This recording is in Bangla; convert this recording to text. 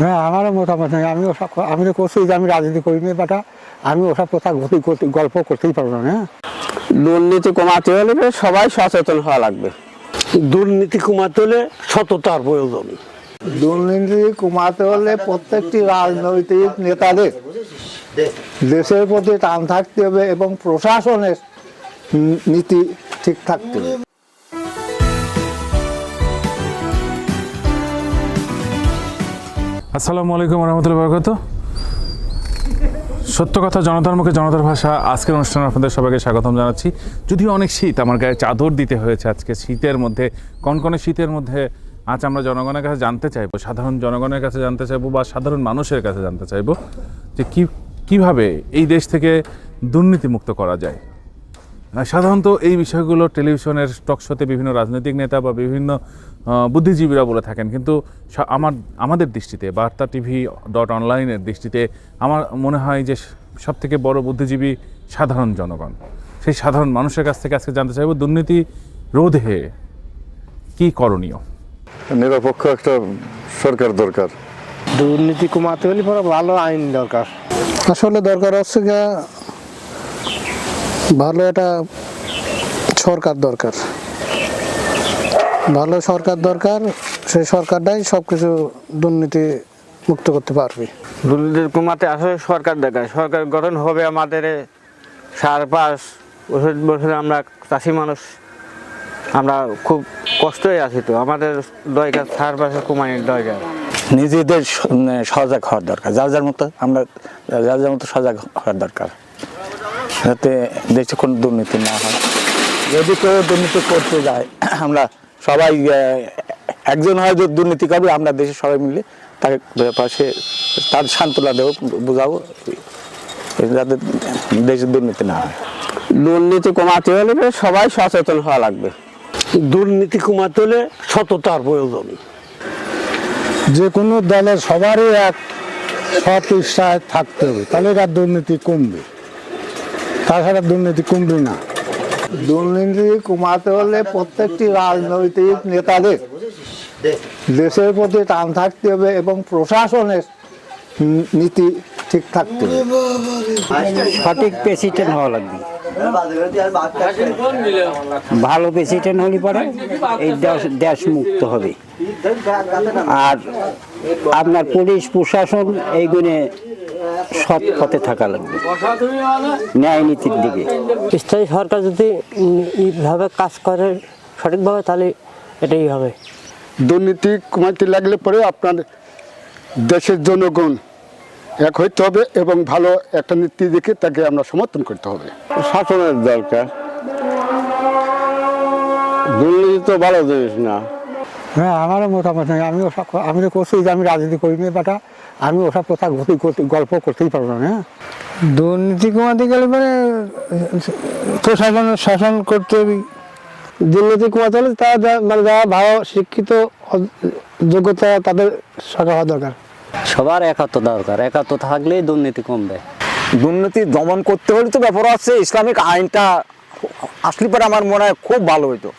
হ্যাঁ আমারও মতামত নেই। আমি ওসব আমি তো করছি যে আমি রাজনীতি করিনি বাটা আমি ওসব কথা করতে গল্প করতেই পারব না হ্যাঁ। দুর্নীতি কমাতে হলে সবাই সচেতন হওয়া লাগবে। দুর্নীতি কমাতে হলে সততার প্রয়োজন। দুর্নীতি কমাতে হলে প্রত্যেকটি রাজনৈতিক নেতাদের দেশের প্রতি টান থাকতে হবে এবং প্রশাসনের নীতি ঠিক থাকতে হবে। আসসালামু আলাইকুম রহমতুল্লাহ বরকত সত্য কথা, জনতার মুখে জনতার ভাষা। আজকের অনুষ্ঠানে আপনাদের সবাইকে স্বাগতম জানাচ্ছি। যদিও অনেক শীত, আমার গায়ে চাদর দিতে হয়েছে আজকে। শীতের মধ্যে, কনকনে শীতের মধ্যে আজ আমরা জনগণের কাছে জানতে চাইব, সাধারণ জনগণের কাছে জানতে চাইব বা সাধারণ মানুষের কাছে জানতে চাইব যে কি, কীভাবে এই দেশ থেকে দুর্নীতিমুক্ত করা যায়। সাধারণত এই বিষয়গুলো টেলিভিশনের টক শোতে বিভিন্ন রাজনৈতিক নেতা বা বিভিন্ন বুদ্ধিজীবীরা বলে থাকেন। কিন্তু আমার আমাদের দৃষ্টিতে বার্তা টিভি ডট অনলাইনের দৃষ্টিতে আমার মনে হয় যে সব থেকে বড় বুদ্ধিজীবী সাধারণ জনগণ। সেই সাধারণ মানুষের কাছ থেকে আজকে জানতে চাইব দুর্নীতি রোধে কি করণীয়? নিরপেক্ষ একটা সরকার দরকার। দুর্নীতি কমাতে হলে পরে ভালো আইন দরকার। আসলে দরকার হচ্ছে ভালো একটা সরকার দরকার। ভালো সরকার দরকার সেই সরকারটাই সব কিছু দুর্নীতি মুক্ত করতে পারবে। দুর্নীতি কমাতে আসলে সরকার দেখায়। সরকার গঠন হবে আমাদের সার পাস বছর বছর আমরা চাষি মানুষ আমরা খুব কষ্টই আছি তো। আমাদের দরকার সার পাশে কমানোর দরকার নিজেদের মানে সজাগ হওয়ার দরকার। যার যার মতো আমরা যার যার মতো সজাগ হওয়ার দরকার। যাতে দেশে কোনো দুর্নীতি না হয়। যদি কেউ দুর্নীতি করতে যায় আমরা সবাই একজন হয় যে দুর্নীতি করবে আমরা দেশে সবাই মিলে তাকে পাশে তার সান্ত্বনা দেবো বোঝাবো যাতে দেশে দুর্নীতি না হয়। দুর্নীতি কমাতে হলে সবাই সচেতন হওয়া লাগবে। দুর্নীতি কমাতে হলে সততার প্রয়োজন। যে কোনো দলের সবারই এক সৎ ইচ্ছায় থাকতে হবে তাহলে তার দুর্নীতি কমবে। তাছাড়া দুর্নীতি কমবে না। দুর্নীতি কমাতে হলে প্রত্যেকটি রাজনৈতিক নেতাদের দেশের প্রতি টান থাকতে হবে এবং প্রশাসনের নীতি ঠিক থাকতে হবে। সঠিক প্রেসিডেন্ট হওয়া লাগবে। ভালো প্রেসিডেন্ট হলে পরে এই দেশ দেশ মুক্ত হবে। আর আপনার পুলিশ প্রশাসন এইগুলো সৎ পথে থাকা লাগবে। ন্যায় নীতির দিকে। স্থায়ী সরকার যদি এইভাবে কাজ করে সঠিকভাবে তাহলে এটাই হবে। দুর্নীতি কমাতে লাগলে পরে আপনার দেশের জনগণ এক হইতে হবে এবং ভালো একটা নীতি দেখে তাকে আমরা সমর্থন করতে হবে। শাসনের দরকার। দুর্নীতি তো ভালো জিনিস না। হ্যাঁ আমারও মতামত নেই। আমি ওসব আমি তো করছি যে আমি রাজনীতি করি করিনি বাটা আমি ওসব কথা গতি করতে গল্প করতেই পারব না হ্যাঁ? দুর্নীতি কমাতে গেলে মানে প্রশাসনের শাসন করতে হবে। দুর্নীতি কমাতে হলে তারা মানে যারা ভালো শিক্ষিত যোগ্যতা তাদের সরকার হওয়া দরকার। সবার একাত্ম দরকার। একাত্ম থাকলেই দুর্নীতি কমবে। দুর্নীতি দমন করতে হলে তো ব্যাপার আছে ইসলামিক আইনটা আসলে পরে আমার মনে হয় খুব ভালো হইতো।